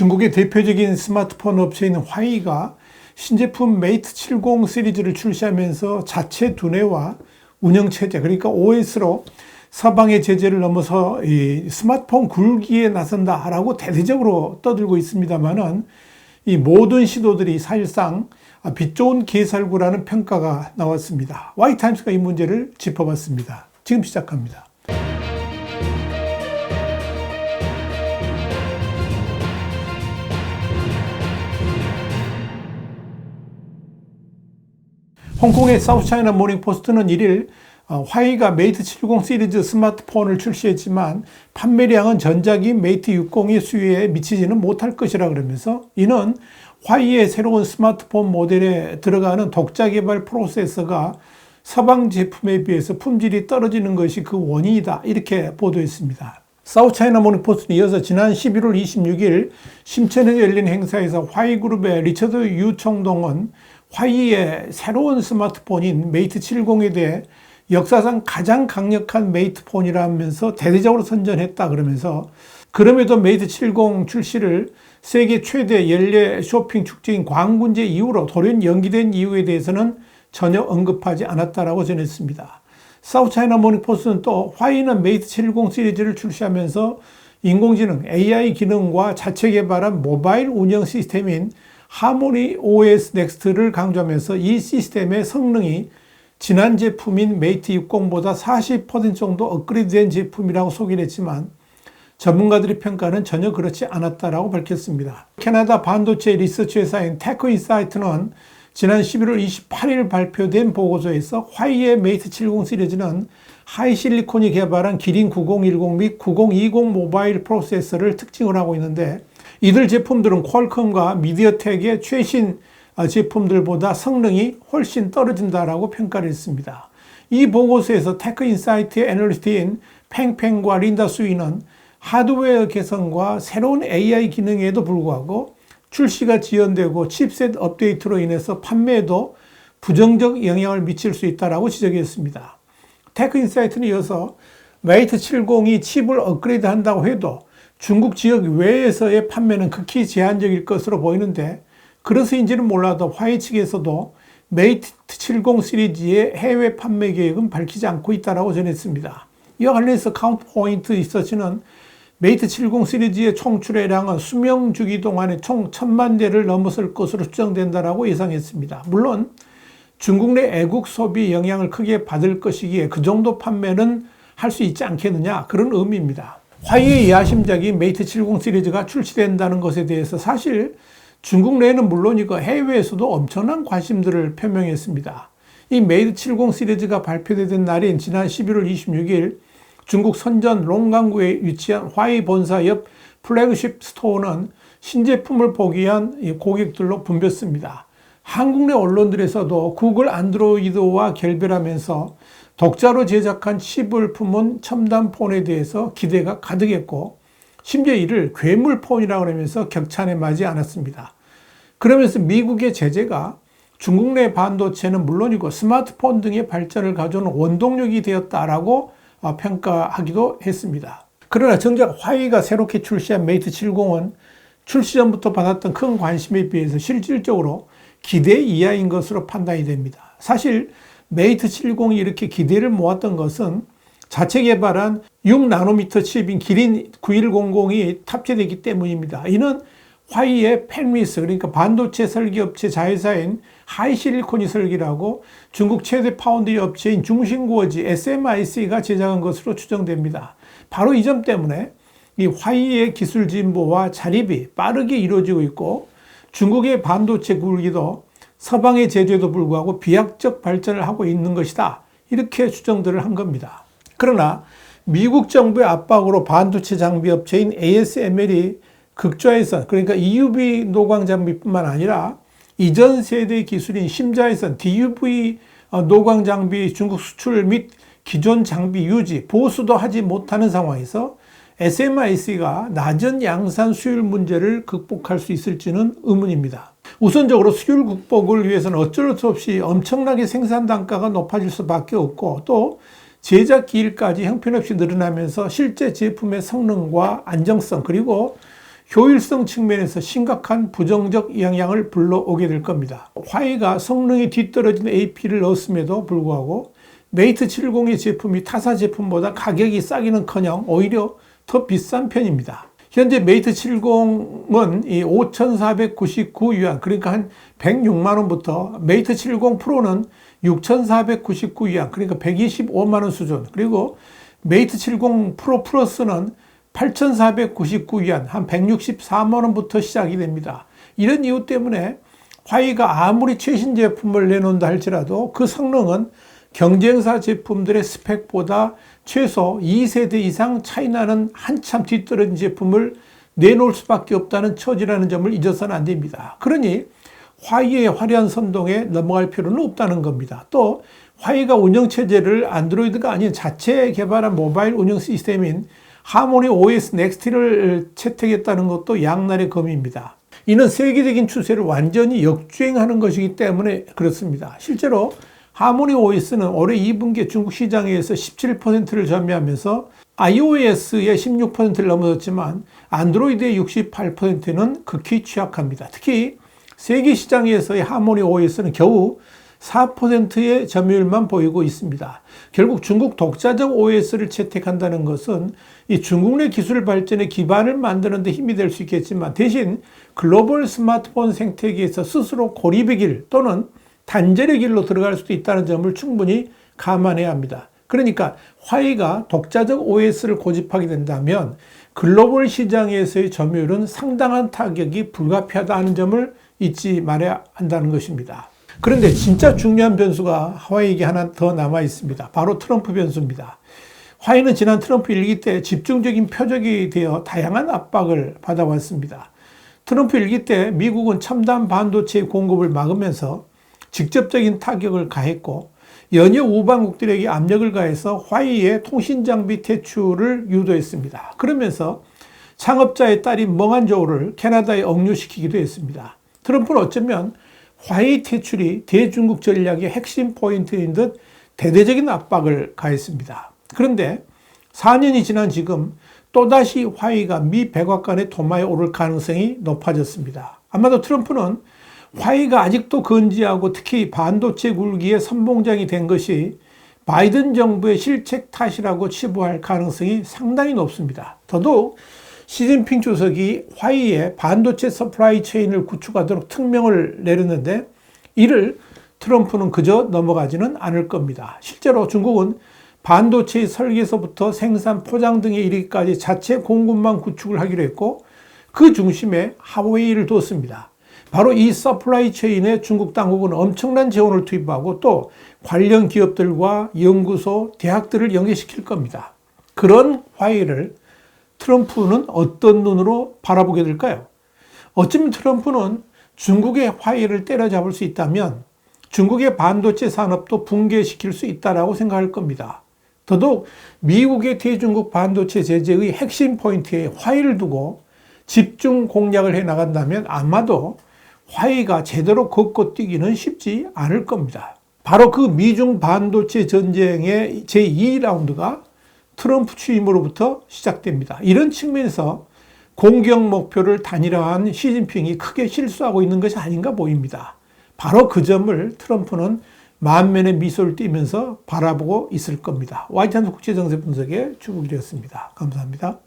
중국의 대표적인 스마트폰 업체인 화이가 신제품 메이트 70 시리즈를 출시하면서 자체 두뇌와 운영체제, 그러니까 OS로 서방의 제재를 넘어서 이 스마트폰 굴기에 나선다라고 대대적으로 떠들고 있습니다만은 이 모든 시도들이 사실상 빛 좋은 개살구라는 평가가 나왔습니다. 와이타임스가 이 문제를 짚어봤습니다. 지금 시작합니다. 홍콩의 사우스차이나 모닝포스트는 1일 어, 화이가 메이트 70 시리즈 스마트폰을 출시했지만 판매량은 전작인 메이트 60의 수요에 미치지는 못할 것이라 그러면서 이는 화이의 새로운 스마트폰 모델에 들어가는 독자 개발 프로세서가 서방 제품에 비해서 품질이 떨어지는 것이 그 원인이다. 이렇게 보도했습니다. 사우차이나 모닝포스트는 이어서 지난 11월 26일 심천에서 열린 행사에서 화이그룹의 리처드 유청동은 화이의 새로운 스마트폰인 메이트 70에 대해 역사상 가장 강력한 메이트 폰이라면서 대대적으로 선전했다 그러면서 그럼에도 메이트 70 출시를 세계 최대 연례 쇼핑 축제인 광군제 이후로 돌연 연기된 이유에 대해서는 전혀 언급하지 않았다라고 전했습니다. 사우차이나 모닝포스는 또 화이는 메이트 70 시리즈를 출시하면서 인공지능 AI 기능과 자체 개발한 모바일 운영 시스템인 하모니 OS 넥스트를 강조하면서 이 시스템의 성능이 지난 제품인 메이트 60보다 40% 정도 업그레이드된 제품이라고 소개를 했지만 전문가들의 평가는 전혀 그렇지 않았다라고 밝혔습니다. 캐나다 반도체 리서치 회사인 테크인사이트는 지난 11월 28일 발표된 보고서에서 화이의 메이트 70 시리즈는 하이실리콘이 개발한 기린 9010 및 9020 모바일 프로세서를 특징을 하고 있는데 이들 제품들은 퀄컴과 미디어텍의 최신 제품들보다 성능이 훨씬 떨어진다라고 평가를 했습니다. 이 보고서에서 테크인사이트의 애널리스트인 팽팽과 린다 수이는 하드웨어 개선과 새로운 AI 기능에도 불구하고 출시가 지연되고 칩셋 업데이트로 인해서 판매에도 부정적 영향을 미칠 수 있다고 지적했습니다. 테크인사이트는 이어서 메이트 70이 칩을 업그레이드 한다고 해도 중국 지역 외에서의 판매는 극히 제한적일 것으로 보이는데 그래서인지는 몰라도 화이 측에서도 메이트 70 시리즈의 해외 판매 계획은 밝히지 않고 있다고 전했습니다. 이와 관련해서 카운트 포인트 리서치는 메이트 70 시리즈의 총 출하량은 수명 주기 동안에 총 천만 대를 넘어설 것으로 추정된다고 예상했습니다. 물론 중국 내 애국 소비 영향을 크게 받을 것이기에 그 정도 판매는 할 수 있지 않겠느냐 그런 의미입니다. 화이의 야심작인 메이트 70 시리즈가 출시된다는 것에 대해서 사실 중국 내에는 물론이고 해외에서도 엄청난 관심들을 표명했습니다. 이 메이트 70 시리즈가 발표된 날인 지난 11월 26일 중국 선전 롱강구에 위치한 화이 본사 옆 플래그십 스토어는 신제품을 보기 위한 고객들로 붐볐습니다. 한국 내 언론들에서도 구글 안드로이드와 결별하면서 독자로 제작한 칩을 품은 첨단 폰에 대해서 기대가 가득했고 심지어 이를 괴물 폰이라고 하면서 격찬에 맞지 않았습니다. 그러면서 미국의 제재가 중국 내 반도체는 물론이고 스마트폰 등의 발전을 가져온 원동력이 되었다라고 어, 평가하기도 했습니다. 그러나 정작 화이가 새롭게 출시한 메이트 70은 출시 전부터 받았던 큰 관심에 비해서 실질적으로 기대 이하인 것으로 판단이 됩니다. 사실 메이트 70이 이렇게 기대를 모았던 것은 자체 개발한 6나노미터 칩인 기린 9100이 탑재되기 때문입니다. 이는 화이의 펜미스 그러니까 반도체 설계 업체 자회사인 하이실리콘이 설계라고 중국 최대 파운드리 업체인 중신구어지 SMIC가 제작한 것으로 추정됩니다. 바로 이 점 때문에 이 화이의 기술 진보와 자립이 빠르게 이루어지고 있고 중국의 반도체 굴기도 서방의 제재에도 불구하고 비약적 발전을 하고 있는 것이다. 이렇게 추정들을 한 겁니다. 그러나 미국 정부의 압박으로 반도체 장비 업체인 ASML이 극좌에선 그러니까 EUV 노광 장비뿐만 아니라 이전 세대 기술인 심자에선 DUV 어, 노광 장비 중국 수출 및 기존 장비 유지, 보수도 하지 못하는 상황에서 SMIC가 낮은 양산 수율 문제를 극복할 수 있을지는 의문입니다. 우선적으로 수율 극복을 위해서는 어쩔 수 없이 엄청나게 생산 단가가 높아질 수밖에 없고 또 제작 기일까지 형편없이 늘어나면서 실제 제품의 성능과 안정성 그리고 효율성 측면에서 심각한 부정적 영향을 불러오게 될 겁니다. 화이가 성능이 뒤떨어진 AP를 넣었음에도 불구하고 메이트 70의 제품이 타사 제품보다 가격이 싸기는커녕 오히려 더 비싼 편입니다. 현재 메이트 70은 이 5,499위안 그러니까 한 106만 원부터 메이트 70 프로는 6,499위안 그러니까 125만 원 수준 그리고 메이트 70 프로 플러스는 8,499위안 한 164만 원부터 시작이 됩니다. 이런 이유 때문에 화이가 아무리 최신 제품을 내놓는다 할지라도 그 성능은 경쟁사 제품들의 스펙보다 최소 2세대 이상 차이나는 한참 뒤떨어진 제품을 내놓을 수밖에 없다는 처지라는 점을 잊어서는 안 됩니다. 그러니 화이의 화려한 선동에 넘어갈 필요는 없다는 겁니다. 또 화이가 운영체제를 안드로이드가 아닌 자체 개발한 모바일 운영 시스템인 하모니 OS 넥스트를 채택했다는 것도 양날의 검입니다. 이는 세계적인 추세를 완전히 역주행하는 것이기 때문에 그렇습니다. 실제로 하모니 OS는 올해 2분기 중국 시장에서 17%를 점유하면서 iOS의 16%를 넘어섰지만 안드로이드의 68%는 극히 취약합니다. 특히 세계 시장에서의 하모니 OS는 겨우 4%의 점유율만 보이고 있습니다. 결국 중국 독자적 OS를 채택한다는 것은 이 중국 내 기술 발전의 기반을 만드는 데 힘이 될 수 있겠지만 대신 글로벌 스마트폰 생태계에서 스스로 고립의 길 또는 단절의 길로 들어갈 수도 있다는 점을 충분히 감안해야 합니다. 그러니까 화이가 독자적 OS를 고집하게 된다면 글로벌 시장에서의 점유율은 상당한 타격이 불가피하다는 점을 잊지 말아야 한다는 것입니다. 그런데 진짜 중요한 변수가 하와이에게 하나 더 남아 있습니다. 바로 트럼프 변수입니다. 화이는 지난 트럼프 일기 때 집중적인 표적이 되어 다양한 압박을 받아왔습니다. 트럼프 일기 때 미국은 첨단 반도체 공급을 막으면서 직접적인 타격을 가했고 연여 우방국들에게 압력을 가해서 화이의 통신 장비 퇴출을 유도했습니다. 그러면서 창업자의 딸인 멍한조우를 캐나다에 억류시키기도 했습니다. 트럼프는 어쩌면 화이 퇴출이 대중국 전략의 핵심 포인트인 듯 대대적인 압박을 가했습니다. 그런데 4년이 지난 지금 또다시 화이가 미 백악관의 도마에 오를 가능성이 높아졌습니다. 아마도 트럼프는 화이가 아직도 건지하고 특히 반도체 굴기의 선봉장이 된 것이 바이든 정부의 실책 탓이라고 치부할 가능성이 상당히 높습니다. 더더욱 시진핑 주석이 화이의 반도체 서플라이 체인을 구축하도록 특명을 내렸는데 이를 트럼프는 그저 넘어가지는 않을 겁니다. 실제로 중국은 반도체 설계서부터 생산 포장 등에 이르기까지 자체 공급망 구축을 하기로 했고 그 중심에 하웨이를 뒀습니다. 바로 이 서플라이 체인에 중국 당국은 엄청난 재원을 투입하고 또 관련 기업들과 연구소, 대학들을 연계시킬 겁니다. 그런 화해를 트럼프는 어떤 눈으로 바라보게 될까요? 어쩌면 트럼프는 중국의 화해를 때려잡을 수 있다면 중국의 반도체 산업도 붕괴시킬 수 있다라고 생각할 겁니다. 더더욱 미국의 대중국 반도체 제재의 핵심 포인트에 화해를 두고 집중 공략을 해 나간다면 아마도 화해가 제대로 걷고 뛰기는 쉽지 않을 겁니다. 바로 그 미중 반도체 전쟁의 제2라운드가 트럼프 취임으로부터 시작됩니다. 이런 측면에서 공격 목표를 단일화한 시진핑이 크게 실수하고 있는 것이 아닌가 보입니다. 바로 그 점을 트럼프는 만면의 미소를 띠면서 바라보고 있을 겁니다. 와이트한스 국제정세 분석의 주국이었습니다. 감사합니다.